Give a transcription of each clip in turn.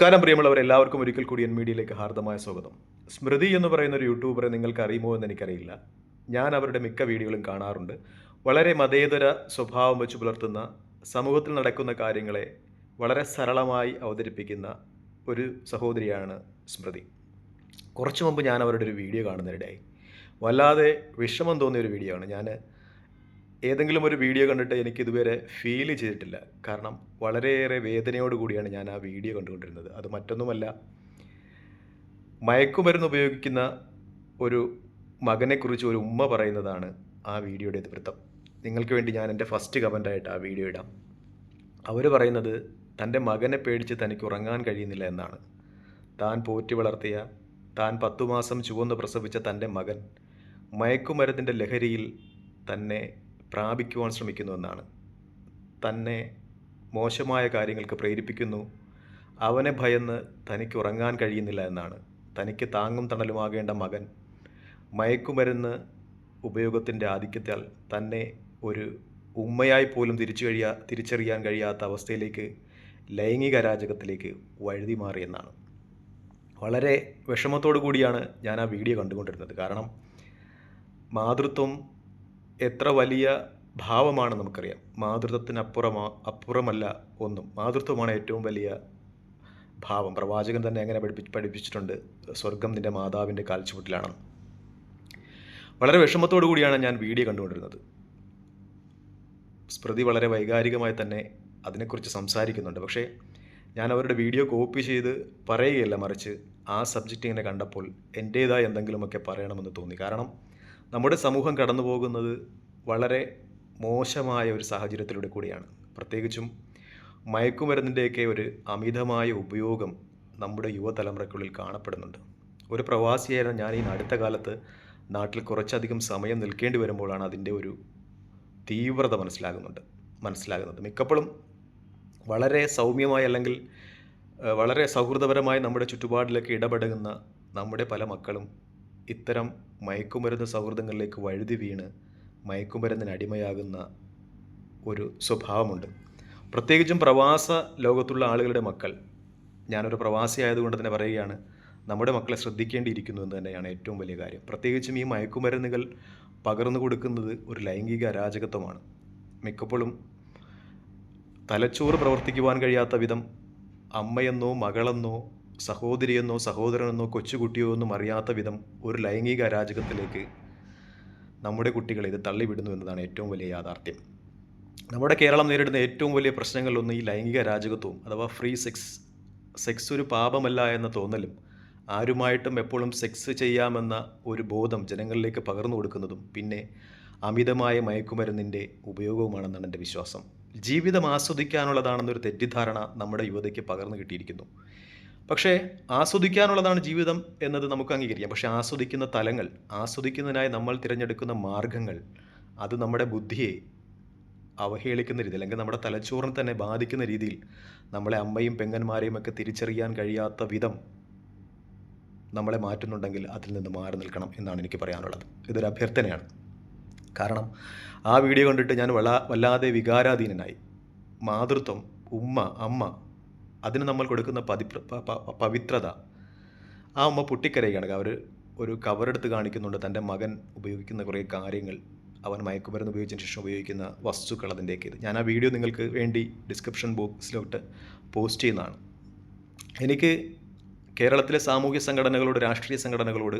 നമസ്കാരം പ്രിയമുള്ളവർ എല്ലാവർക്കും ഒരിക്കൽ കൂടി എൻ മീഡിയയിലേക്ക് ഹാർദമായ സ്വാഗതം. സ്മൃതി എന്ന് പറയുന്ന ഒരു യൂട്യൂബറെ നിങ്ങൾക്ക് അറിയുമോ എന്ന് എനിക്കറിയില്ല. ഞാൻ അവരുടെ മിക്ക വീഡിയോകളും കാണാറുണ്ട്. വളരെ മതേതര സ്വഭാവം വെച്ച് പുലർത്തുന്ന സമൂഹത്തിൽ നടക്കുന്ന കാര്യങ്ങളെ വളരെ സരളമായി അവതരിപ്പിക്കുന്ന ഒരു സഹോദരിയാണ് സ്മൃതി. കുറച്ചു മുമ്പ് ഞാൻ അവരുടെ ഒരു വീഡിയോ കാണുന്നതിനിടയായി. വല്ലാതെ വിഷമം തോന്നിയ ഒരു വീഡിയോ ആണ്. ഞാൻ ഏതെങ്കിലും ഒരു വീഡിയോ കണ്ടിട്ട് എനിക്ക് ഇതുവരെ ഫീൽ ചെയ്തിട്ടില്ല. കാരണം വളരെയേറെ വേദനയോട് കൂടിയാണ് ഞാൻ ആ വീഡിയോ കണ്ടുകൊണ്ടിരുന്നത്. അത് മറ്റൊന്നുമല്ല മയക്കുമരുന്ന് ഉപയോഗിക്കുന്ന ഒരു മകനെക്കുറിച്ച് ഒരു ഉമ്മ പറയുന്നതാണ് ആ വീഡിയോയുടെ വൃത്തം നിങ്ങൾക്ക് വേണ്ടി ഞാൻ എന്റെ ഫസ്റ്റ് കമന്റായിട്ട് ആ വീഡിയോ ഇടാം. അവർ പറയുന്നത് തന്റെ മകനെ പേടിച്ച് തനിക്ക് ഉറങ്ങാൻ കഴിയുന്നില്ല എന്നാണ്. താൻ പോറ്റി വളർത്തിയ താൻ പത്തു മാസം ചുവന്ന് പ്രസവിച്ച തന്റെ മകൻ മയക്കുമരുന്നിന്റെ ലഹരിയിൽ തന്നെ പ്രാപിക്കുവാൻ ശ്രമിക്കുന്നുവെന്നാണ് തന്നെ മോശമായ കാര്യങ്ങൾക്ക് പ്രേരിപ്പിക്കുന്നു. അവനെ ഭയന്ന് തനിക്ക് ഉറങ്ങാൻ കഴിയുന്നില്ല എന്നാണ്. തനിക്ക് താങ്ങും തണലുമാകേണ്ട മകൻ മയക്കുമരുന്ന് ഉപയോഗത്തിന്റെ ആധിക്യത്താൽ തന്നെ ഒരു ഉമ്മയായി പോലും തിരിച്ചു കഴിയാ തിരിച്ചറിയാൻ കഴിയാത്ത അവസ്ഥയിലേക്ക് ലൈംഗിക അരാജകത്തിലേക്ക് വഴുതി മാറിയെന്നാണ് വളരെ വിഷമത്തോടു കൂടിയാണ് ഞാൻ ആ വീഡിയോ കണ്ടുകൊണ്ടിരുന്നത്. കാരണം മാതൃത്വം എത്ര വലിയ ഭാവമാണ് നമുക്കറിയാം. മാതൃത്വത്തിനപ്പുറമാ അപ്പുറമല്ല ഒന്നും. മാതൃത്വമാണ് ഏറ്റവും വലിയ ഭാവം. പ്രവാചകൻ തന്നെ അങ്ങനെ പഠിപ്പി പഠിപ്പിച്ചിട്ടുണ്ട്. സ്വർഗം നിന്റെ മാതാവിന്റെ കാൽച്ചുവട്ടിലാണെന്ന്. വളരെ വിഷമത്തോടു കൂടിയാണ് ഞാൻ വീഡിയോ കണ്ടുകൊണ്ടിരുന്നത്. സ്മൃതി വളരെ വൈകാരികമായി തന്നെ അതിനെക്കുറിച്ച് സംസാരിക്കുന്നുണ്ട്. പക്ഷേ ഞാൻ അവരുടെ വീഡിയോ കോപ്പി ചെയ്ത് പറയുകയല്ല മറിച്ച് ആ സബ്ജക്റ്റ് ഇങ്ങനെ കണ്ടപ്പോൾ എന്റേതായ എന്തെങ്കിലുമൊക്കെ പറയണമെന്ന് തോന്നി. കാരണം നമ്മുടെ സമൂഹം കടന്നു പോകുന്നത് വളരെ മോശമായ ഒരു സാഹചര്യത്തിലൂടെ കൂടിയാണ്. പ്രത്യേകിച്ചും മയക്കുമരുന്നിന്റെയൊക്കെ ഒരു അമിതമായ ഉപയോഗം നമ്മുടെ യുവതലമുറയ്ക്കുള്ളിൽ കാണപ്പെടുന്നുണ്ട്. ഒരു പ്രവാസിയായിരുന്ന ഞാൻ ഈ അടുത്ത കാലത്ത് നാട്ടിൽ കുറച്ചധികം സമയം നിൽക്കേണ്ടി വരുമ്പോഴാണ് അതിന്റെ ഒരു തീവ്രത മനസ്സിലാകുന്നുണ്ട്. മനസ്സിലാകുന്നത്. മിക്കപ്പോഴും വളരെ സൗമ്യമായി അല്ലെങ്കിൽ വളരെ സൗഹൃദപരമായി നമ്മുടെ ചുറ്റുപാടിലൊക്കെ ഇടപെടുന്ന നമ്മുടെ പല മക്കളും ഇത്തരം മയക്കുമരുന്ന് സൗഹൃദങ്ങളിലേക്ക് വഴുതി വീണ് മയക്കുമരുന്നിന് അടിമയാകുന്ന ഒരു സ്വഭാവമുണ്ട്. പ്രത്യേകിച്ചും പ്രവാസ ലോകത്തുള്ള ആളുകളുടെ മക്കൾ. ഞാനൊരു പ്രവാസി ആയതുകൊണ്ട് തന്നെ പറയുകയാണ് നമ്മുടെ മക്കളെ ശ്രദ്ധിക്കേണ്ടിയിരിക്കുന്നു എന്ന് തന്നെയാണ് ഏറ്റവും വലിയ കാര്യം. പ്രത്യേകിച്ചും ഈ മയക്കുമരുന്നുകൾ പകർന്നു കൊടുക്കുന്നത് ഒരു ലൈംഗിക അരാജകത്വമാണ്. മിക്കപ്പോഴും തലച്ചോറ് പ്രവർത്തിക്കുവാൻ കഴിയാത്ത വിധം അമ്മയെന്നോ മകളെന്നോ സഹോദരിയെന്നോ സഹോദരനെന്നോ കൊച്ചുകുട്ടിയോ ഒന്നും അറിയാത്ത വിധം ഒരു ലൈംഗിക അരാജകത്തിലേക്ക് നമ്മുടെ കുട്ടികളെ ഇത് തള്ളിവിടുന്നു എന്നതാണ് ഏറ്റവും വലിയ യാഥാർത്ഥ്യം. നമ്മുടെ കേരളം നേരിടുന്ന ഏറ്റവും വലിയ പ്രശ്നങ്ങളിലൊന്ന് ഈ ലൈംഗിക അരാജകത്വവും അഥവാ ഫ്രീ സെക്സ് സെക്സ് ഒരു പാപമല്ല എന്ന തോന്നലും ആരുമായിട്ടും എപ്പോഴും സെക്സ് ചെയ്യാമെന്ന ഒരു ബോധം ജനങ്ങളിലേക്ക് പകർന്നു കൊടുക്കുന്നതും പിന്നെ അമിതമായ മയക്കുമരുന്നിന്റെ ഉപയോഗവുമാണെന്നാണ് എന്റെ വിശ്വാസം. ജീവിതം ആസ്വദിക്കാനുള്ളതാണെന്നൊരു തെറ്റിദ്ധാരണ നമ്മുടെ യുവതയ്ക്ക് പകർന്നു കിട്ടിയിരിക്കുന്നു. പക്ഷേ ആസ്വദിക്കാനുള്ളതാണ് ജീവിതം എന്നത് നമുക്ക് അംഗീകരിക്കാം. പക്ഷേ ആസ്വദിക്കുന്ന തലങ്ങൾ ആസ്വദിക്കുന്നതിനായി നമ്മൾ തിരഞ്ഞെടുക്കുന്ന മാർഗങ്ങൾ അത് നമ്മുടെ ബുദ്ധിയെ അവഹേളിക്കുന്ന രീതിയിൽ അല്ലെങ്കിൽ നമ്മുടെ തലച്ചോറിനെ തന്നെ ബാധിക്കുന്ന രീതിയിൽ നമ്മളെ അമ്മയും പെങ്ങന്മാരെയും ഒക്കെ തിരിച്ചറിയാൻ കഴിയാത്ത വിധം നമ്മളെ മാറ്റുന്നുണ്ടെങ്കിൽ അതിൽ നിന്ന് മാറി നിൽക്കണം എന്നാണ് എനിക്ക് പറയാനുള്ളത്. ഇതൊരു അഭ്യർത്ഥനയാണ്. കാരണം ആ വീഡിയോ കണ്ടിട്ട് ഞാൻ വല്ലാതെ വികാരാധീനനായി. മാതൃത്വം ഉമ്മ അമ്മ അതിന് നമ്മൾ കൊടുക്കുന്ന പതി പ- പ- പവിത്രത. ആ അമ്മ പൊട്ടിക്കരയുകയാണ്. അവർ ഒരു കവറെടുത്ത് കാണിക്കുന്നുണ്ട്. തന്റെ മകൻ ഉപയോഗിക്കുന്ന കുറേ കാര്യങ്ങൾ. അവൻ മയക്കുമരുന്ന് ഉപയോഗിച്ചതിന് ശേഷം ഉപയോഗിക്കുന്ന വസ്തുക്കൾ അതിന്റെയൊക്കെ ഇത്. ഞാൻ ആ വീഡിയോ നിങ്ങൾക്ക് വേണ്ടി ഡിസ്ക്രിപ്ഷൻ ബോക്സിലോട്ട് പോസ്റ്റ് ചെയ്യുന്നതാണ്. എനിക്ക് കേരളത്തിലെ സാമൂഹ്യ സംഘടനകളോട് രാഷ്ട്രീയ സംഘടനകളോട്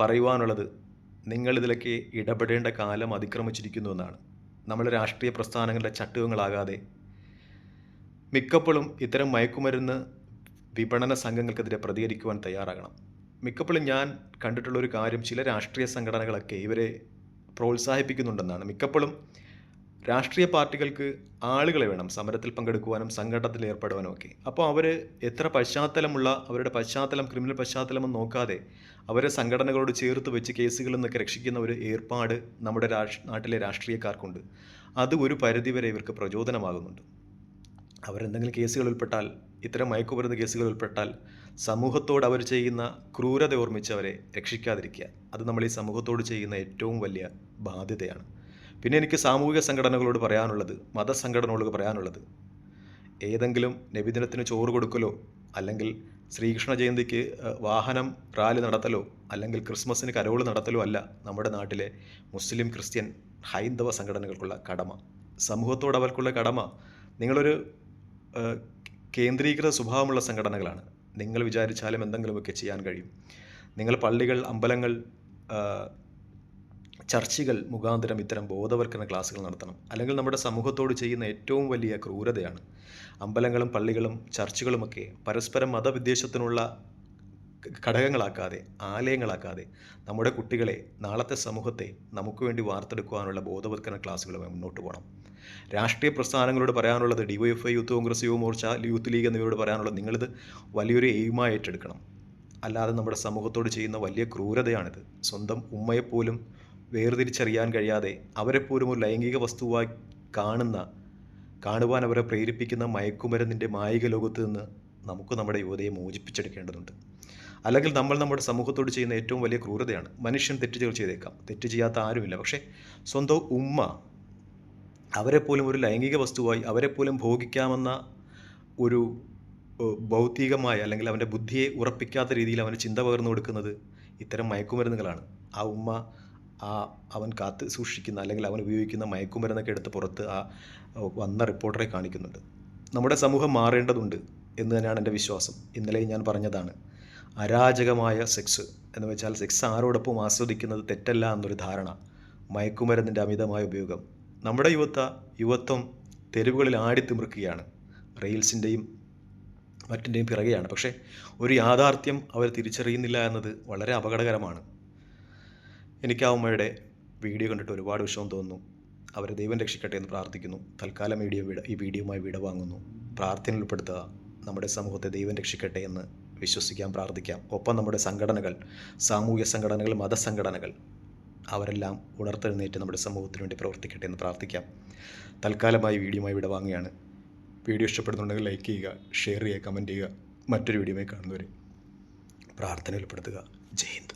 പറയുവാനുള്ളത് നിങ്ങൾ ഇതിലൊക്കെ ഇടപെടേണ്ട കാലം അതിക്രമിച്ചിരിക്കുന്നു എന്നാണ്. നമ്മൾ രാഷ്ട്രീയ പ്രസ്ഥാനങ്ങളുടെ ചട്ടുകങ്ങളാകാതെ മിക്കപ്പോഴും ഇത്തരം മയക്കുമരുന്ന് വിപണന സംഘങ്ങൾക്കെതിരെ പ്രതികരിക്കുവാൻ തയ്യാറാകണം. മിക്കപ്പോഴും ഞാൻ കണ്ടിട്ടുള്ള ഒരു കാര്യം ചില രാഷ്ട്രീയ സംഘടനകളൊക്കെ ഇവരെ പ്രോത്സാഹിപ്പിക്കുന്നുണ്ടെന്നാണ്. മിക്കപ്പോഴും രാഷ്ട്രീയ പാർട്ടികൾക്ക് ആളുകളെ വേണം സമരത്തിൽ പങ്കെടുക്കുവാനും സംഘടനത്തിൽ ഏർപ്പെടുവാനും ഒക്കെ. അപ്പോൾ അവർ എത്ര പശ്ചാത്തലമുള്ള അവരുടെ പശ്ചാത്തലം ക്രിമിനൽ പശ്ചാത്തലം നോക്കാതെ അവരെ സംഘടനകളോട് ചേർത്ത് വെച്ച് കേസുകളിൽ നിന്നൊക്കെ രക്ഷിക്കുന്ന ഒരു ഏർപ്പാട് നമ്മുടെ രാഷ് നാട്ടിലെ രാഷ്ട്രീയക്കാർക്കുണ്ട്. അത് ഒരു പരിധിവരെ ഇവർക്ക് പ്രചോദനമാകുന്നുണ്ട്. അവരെന്തെങ്കിലും കേസുകൾ ഉൾപ്പെട്ടാൽ ഇത്തരം മയക്കുമരുന്ന് കേസുകൾ ഉൾപ്പെട്ടാൽ സമൂഹത്തോട് അവർ ചെയ്യുന്ന ക്രൂരത ഓർമ്മിച്ച് അവരെ രക്ഷിക്കാതിരിക്കുക. അത് നമ്മൾ ഈ സമൂഹത്തോട് ചെയ്യുന്ന ഏറ്റവും വലിയ ബാധ്യതയാണ്. പിന്നെ എനിക്ക് സാമൂഹിക സംഘടനകളോട് പറയാനുള്ളത് മതസംഘടനകളോട് പറയാനുള്ളത് ഏതെങ്കിലും നബിദിനത്തിന് ചോറ് കൊടുക്കലോ അല്ലെങ്കിൽ ശ്രീകൃഷ്ണ ജയന്തിക്ക് വാഹനം റാലി നടത്തലോ അല്ലെങ്കിൽ ക്രിസ്മസിന് കരോൾ നടത്തലോ അല്ല നമ്മുടെ നാട്ടിലെ മുസ്ലിം ക്രിസ്ത്യൻ ഹൈന്ദവ സംഘടനകൾക്കുള്ള കടമ. സമൂഹത്തോട് അവർക്കുള്ള കടമ. നിങ്ങളൊരു കേന്ദ്രീകൃത സ്വഭാവമുള്ള സംഘടനകളാണ്. നിങ്ങൾ വിചാരിച്ചാലും എന്തെങ്കിലുമൊക്കെ ചെയ്യാൻ കഴിയും. നിങ്ങൾ പള്ളികൾ അമ്പലങ്ങൾ ചർച്ചകൾ മുഖാന്തരം ഇത്തരം ബോധവൽക്കരണ ക്ലാസ്സുകൾ നടത്തണം. അല്ലെങ്കിൽ നമ്മുടെ സമൂഹത്തോട് ചെയ്യുന്ന ഏറ്റവും വലിയ ക്രൂരതയാണ് അമ്പലങ്ങളും പള്ളികളും ചർച്ചുകളുമൊക്കെ പരസ്പരം മതവിദ്വേഷത്തിനുള്ള ഘടകങ്ങളാക്കാതെ ആലയങ്ങളാക്കാതെ നമ്മുടെ കുട്ടികളെ നാളത്തെ സമൂഹത്തെ നമുക്ക് വേണ്ടി വാർത്തെടുക്കുവാനുള്ള ബോധവൽക്കരണ ക്ലാസ്സുകളുമായി മുന്നോട്ട് പോകണം. രാഷ്ട്രീയ പ്രസ്ഥാനങ്ങളോട് പറയാനുള്ളത് DYFI youth Congress Yuvamorcha youth league എന്നിവരോട് പറയാനുള്ളത് നിങ്ങളിത് വലിയൊരു എയിമായി ഏറ്റെടുക്കണം. അല്ലാതെ നമ്മുടെ സമൂഹത്തോട് ചെയ്യുന്ന വലിയ ക്രൂരതയാണിത്. സ്വന്തം ഉമ്മയെപ്പോലും വേർതിരിച്ചറിയാൻ കഴിയാതെ അവരെപ്പോലും ഒരു ലൈംഗിക വസ്തുവായി കാണുന്ന കാണുവാൻ അവരെ പ്രേരിപ്പിക്കുന്ന മയക്കുമരുന്നിന്റെ മായിക ലോകത്ത് നിന്ന് നമുക്ക് നമ്മുടെ യുവതയെ മോചിപ്പിച്ചെടുക്കേണ്ടതുണ്ട്. അല്ലെങ്കിൽ നമ്മൾ നമ്മുടെ സമൂഹത്തോട് ചെയ്യുന്ന ഏറ്റവും വലിയ ക്രൂരതയാണ്. മനുഷ്യൻ തെറ്റുകൾ ചെയ്തേക്കാം. തെറ്റ് ചെയ്യാത്ത ആരുമില്ല. പക്ഷേ സ്വന്തം ഉമ്മ അവരെപ്പോലും ഒരു ലൈംഗിക വസ്തുവായി അവരെപ്പോലും ഭോഗിക്കാമെന്ന ഒരു ഭൗതികമായ അല്ലെങ്കിൽ അവന്റെ ബുദ്ധിയെ ഉറപ്പിക്കാത്ത രീതിയിൽ അവന് ചിന്ത പകർന്നു കൊടുക്കുന്നത് ഇത്തരം മയക്കുമരുന്നുകളാണ്. ആ ഉമ്മ ആ അവൻ കാത്ത് സൂക്ഷിക്കുന്ന അല്ലെങ്കിൽ അവൻ ഉപയോഗിക്കുന്ന മയക്കുമരുന്നൊക്കെ എടുത്ത് പുറത്ത് ആ വന്ന റിപ്പോർട്ടറെ കാണിക്കുന്നുണ്ട്. നമ്മുടെ സമൂഹം മാറേണ്ടതുണ്ട് എന്ന് തന്നെയാണ് എന്റെ വിശ്വാസം. ഇന്നലെ ഞാൻ പറഞ്ഞതാണ് അരാജകമായ സെക്സ് എന്ന് വെച്ചാൽ സെക്സ് ആരോടൊപ്പം ആസ്വദിക്കുന്നത് തെറ്റല്ല എന്നൊരു ധാരണ മയക്കുമരുന്നിന്റെ അമിതമായ ഉപയോഗം. നമ്മുടെ യുവത്ത യുവത്വം തെരുവുകളിൽ ആടി ആടിത്തിമിർക്കുകയാണ് റെയിൽസിന്റെയും മറ്റിന്റെയും പിറകെയാണ്. പക്ഷേ ഒരു യാഥാർത്ഥ്യം അവർ തിരിച്ചറിയുന്നില്ല എന്നത് വളരെ അപകടകരമാണ്. എനിക്ക് ആ ഉമ്മയുടെ വീഡിയോ കണ്ടിട്ട് ഒരുപാട് വിഷമം തോന്നുന്നു. അവരെ ദൈവം രക്ഷിക്കട്ടെ എന്ന് പ്രാർത്ഥിക്കുന്നു. തൽക്കാലം വീഡിയോ വിട ഈ വീഡിയോയുമായി വിട വാങ്ങുന്നു. പ്രാർത്ഥന ഉൾപ്പെടുത്തുക. നമ്മുടെ സമൂഹത്തെ ദൈവം രക്ഷിക്കട്ടെ എന്ന് വിശ്വസിക്കാം പ്രാർത്ഥിക്കാം. ഒപ്പം നമ്മുടെ സംഘടനകൾ സാമൂഹ്യ സംഘടനകൾ മതസംഘടനകൾ അവരെല്ലാം ഉണർത്തെഴുന്നേറ്റ് നമ്മുടെ സമൂഹത്തിന് വേണ്ടി പ്രവർത്തിക്കട്ടെ എന്ന് പ്രാർത്ഥിക്കാം. തൽക്കാലമായി വീഡിയോമായി വിട വാങ്ങുകയാണ്. വീഡിയോ ഇഷ്ടപ്പെടുന്നുണ്ടെങ്കിൽ ലൈക്ക് ചെയ്യുക ഷെയർ ചെയ്യുക കമന്റ് ചെയ്യുക. മറ്റൊരു വീഡിയോയുമായി കാണുന്നവരെ പ്രാർത്ഥന ഉൾപ്പെടുത്തുക ജയ് ഹിന്ദ്.